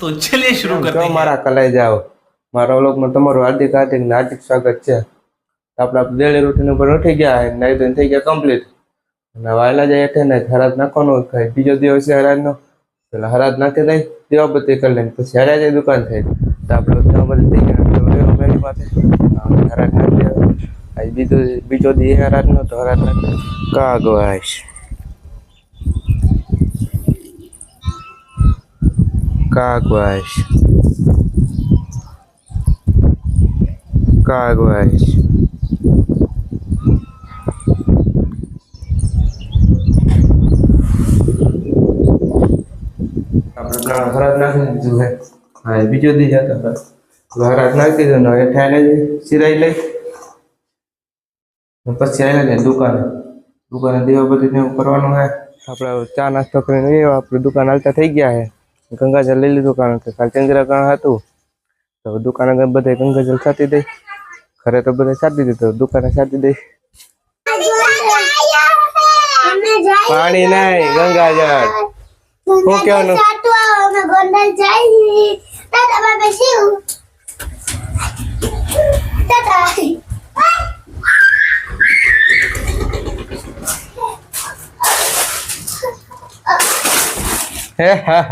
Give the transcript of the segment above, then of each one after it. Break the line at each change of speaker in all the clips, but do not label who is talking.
તો ચलिए शुरू करते हैं
મારા કલાઈ જાઓ મારા વ્લોગમાં તમારું હાર્દિક હાર્દિક નાજિક સ્વાગત છે આપણા ડેલી રૂટીન ઉપર ઉઠી ગયા નાઈ ધોઈને થઈ ગયા કમ્પ્લીટ અને વાયલા જાય એટલે ને હરાજ નાખવાનું થાય બીજો દિવસે હરાજનો પેલા હરાજ નાખી દઈ દેવાબત્તી કરી લઈને પછી હરાજ દુકાન થઈ તો આપણે દેવાબત્તી થઈ ગયા મેરી પાસે હરાજ નાખી બીજો બીજો દી નો તો હરાજ નાખી કાગવાશ કાગુઆઈસ કાગુઆઈસ આપણ પ્લાન ખરાબ ન કરીશું હાય બીજો દિવસ તો બસ લહારાડ ન કરીશું હવે ઠેલે સિરાઈલે ઉપર સિરાઈલે દુકાન દુકાન દેવા બધી ત્યાં પરવાનું છે આપણ ચા નાસ્તો કરીને એ આપણી દુકાન આલતા થઈ ગયા છે ગંગાજળ લઈ લીધું કારણ કે કાલ ચંદ્રાકરણ હતું તો દુકાને બધા ગંગાજળ છાતી દઈ ઘરે તો બધા છાતી દીધું દુકાને છાતી દઈ પાણી નહીં ગંગાજળ હું કેવાનું હાલો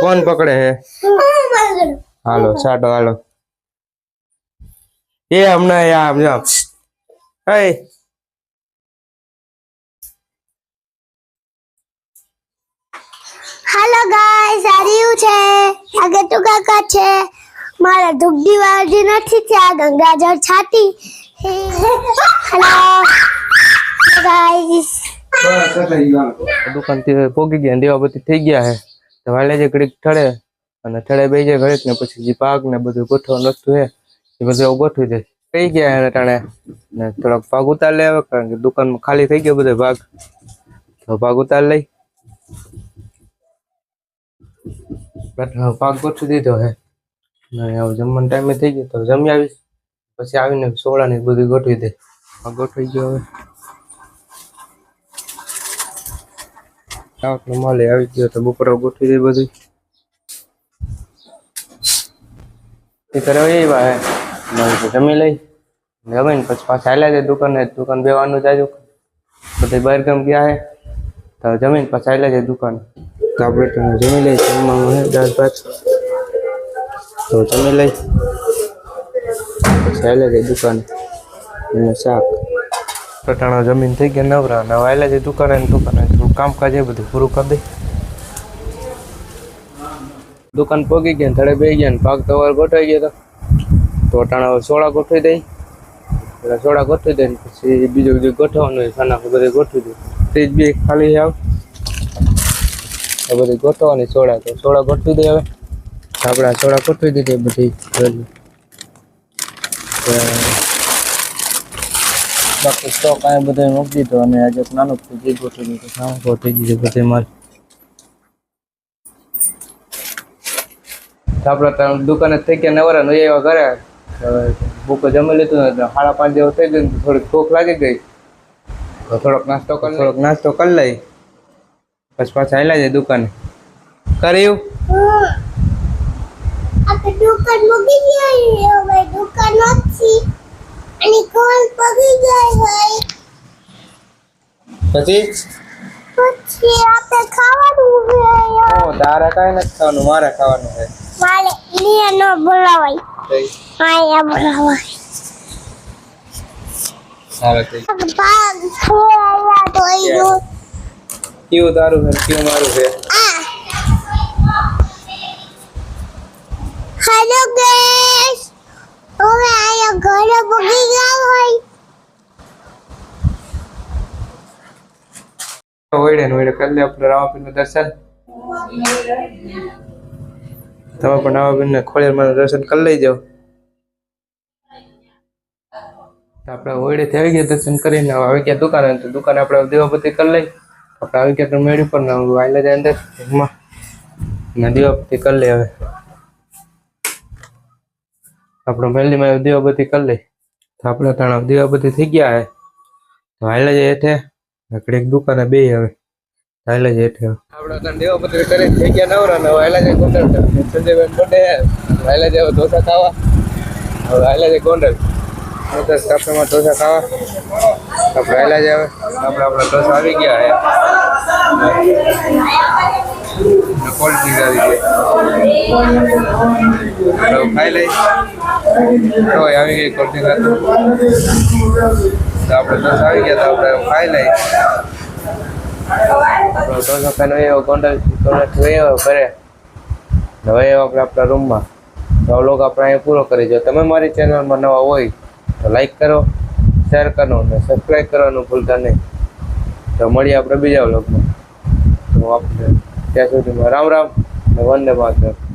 કોણ પકડે હે હાલો સાટો હાલો એ હમણાં આમ જો હે
હાલો ગાઈસ આર્યું છે આગળ તો કાકા છે મારા દુગડી વાળી નથી ત્યાં ગંગાજળ છાતી હેલો ગાઈસ
દુકાનથી પોગી ગયા દેવાબતી થઈ ગયા હે તો વાલે જે ઘડીક ઠળે અને ઠળે બે જે ઘડીક ને પછી જે પાક ને બધું ગોઠવવાનું હતું હે એ બધું ગોઠવી દે થઈ ગયા એને ટાણે ને થોડોક ભાગ ઉતાર લે હવે કારણ કે દુકાનમાં ખાલી થઈ ગયો બધો ભાગ તો ભાગ ઉતાર લઈ ભાગ ગોઠવી દીધો હે ના જો જમન ટાઈમે થઈ ગયો તો જમી આવી પછી આવીને સોળાને બધી ગઠવી દે આ ગઠવી ગયો આવક નમલે આવી ગયો તો બુપરા ગઠવી દે બધી ફી કરે એ બહાર ન જમી લઈ રમેન પછી પાછા આલે જ દુકાને દુકાન વેવાનું જાજો બધી બાર ગમ કે આ હે તો જમીન પાછા આલે જ દુકાને તો આપણે જમી લઈ જમમાં હેદાર પાક તો તમે લઈ ચાલે રે દુકાને ને સાક રટાણા જમીન થઈ કે નવરા નવાયલા જે દુકાને દુકાને થોડું કામ કાજે બધું પૂરું કર દે દુકાન પોગી કે ધડે બેહી જયા ને ભાગ તવાર ઘટોઈ ગયો તો રટાણા સોડા ઘટોઈ દેલા સોડા ઘટોઈ દે ને પછી બીજો બીજો ઘટોવાનું છે નાના ઘરે ઘટોઈ દે તેજ બી ખાલી હે આ બધી ઘટોવાની સોડા તો સોડા ઘટોઈ દે હવે ખાબડા છોડા કપટી દીધી બધી જોજો બક સ્ટોક આય બધી નક દી તો અને આજે નાનો પૂજી ગોઠવ્યું છે સાંજે ખોટી દીજે કપટી માર ખાબડા તાન દુકાને થઈ કે નવરા નઈ આયા ઘરે બુક જમે લેતો ને 5.5 દે થોડી ખોક લાગે ગઈ થોડો નાસ્તો કર થોડો નાસ્તો કરી લાઈ ફસ પાછ આયા જ દુકાને કરીયું
આપણે દુકાન મૂકી ગયા હવે દુકાન નથી અને કોલ પગી જાય હોય
પછી
પછી આપણે ખાવાનું છે
ઓ તારે કાઈ નથી ખાવાનું મારે ખાવાનું છે
મારે લીએ ન બોલાવાય માયા બોલાવાય
સારા થઈ
ભાગ છોયા તો ઈ
કેવું તારું છે કેવું મારું છે
ભૂગી ગયા
કરી લે આપણે રામાપીરનું દર્શન તમે પણ રામાપીરને ખોળિયારમાં દર્શન કરી લઈ જાઓ આપણે ઓયડેથી આવી ગયા દર્શન કરીને આવી ગયા દુકાને તો દુકાને આપણે દેવાપતિ કરી લઈ આપણે આવી ગયા તો મેળી પર ના વાયલા જાય અંદર એમાં દેવાપતિ કરી લઈ હવે આપણો મેળીમાં દેવાપતિ કરી લઈ તો આપણે તાણા દીવા બધી થઈ ગયા હે તો હાલે જ હેઠે નકડી દુકાને બે હવે હાલે જ હેઠે આપણે તાણ દેવા બધી કરી થઈ ગયા નવરા નવ હાલે જ ગોંડલ સંજયભાઈ ગોંડે હાલે જ ઢોસા ખાવા હવે હાલે જ ગોંડલ દસ કાપડામાં ઢોસા ખાવા આપણે હાલે જ આવે આપણે આપણા ઢોસા આવી ગયા હે કોલ થી આવી ગયા તો ફાઈલે તો આવી ગઈ કોલ થી આવી ગયા તો આપડે ફાઈલે પ્રોસર કા નહી ઓકોન્ડલ તો થવે પર હવે ઓકળા અપના રૂમ માં તો લોગ અપણે પૂરો કરી જો તમે મારી ચેનલ મનવા હોય તો લાઈક કરો શેર કરો અને સબ્સ્ક્રાઇબ કરવાનું ભૂલતા નહીં તો મળી આપડે બીજા લોકો તો આપડે त्या सुी मराम राम धन्यवाद सर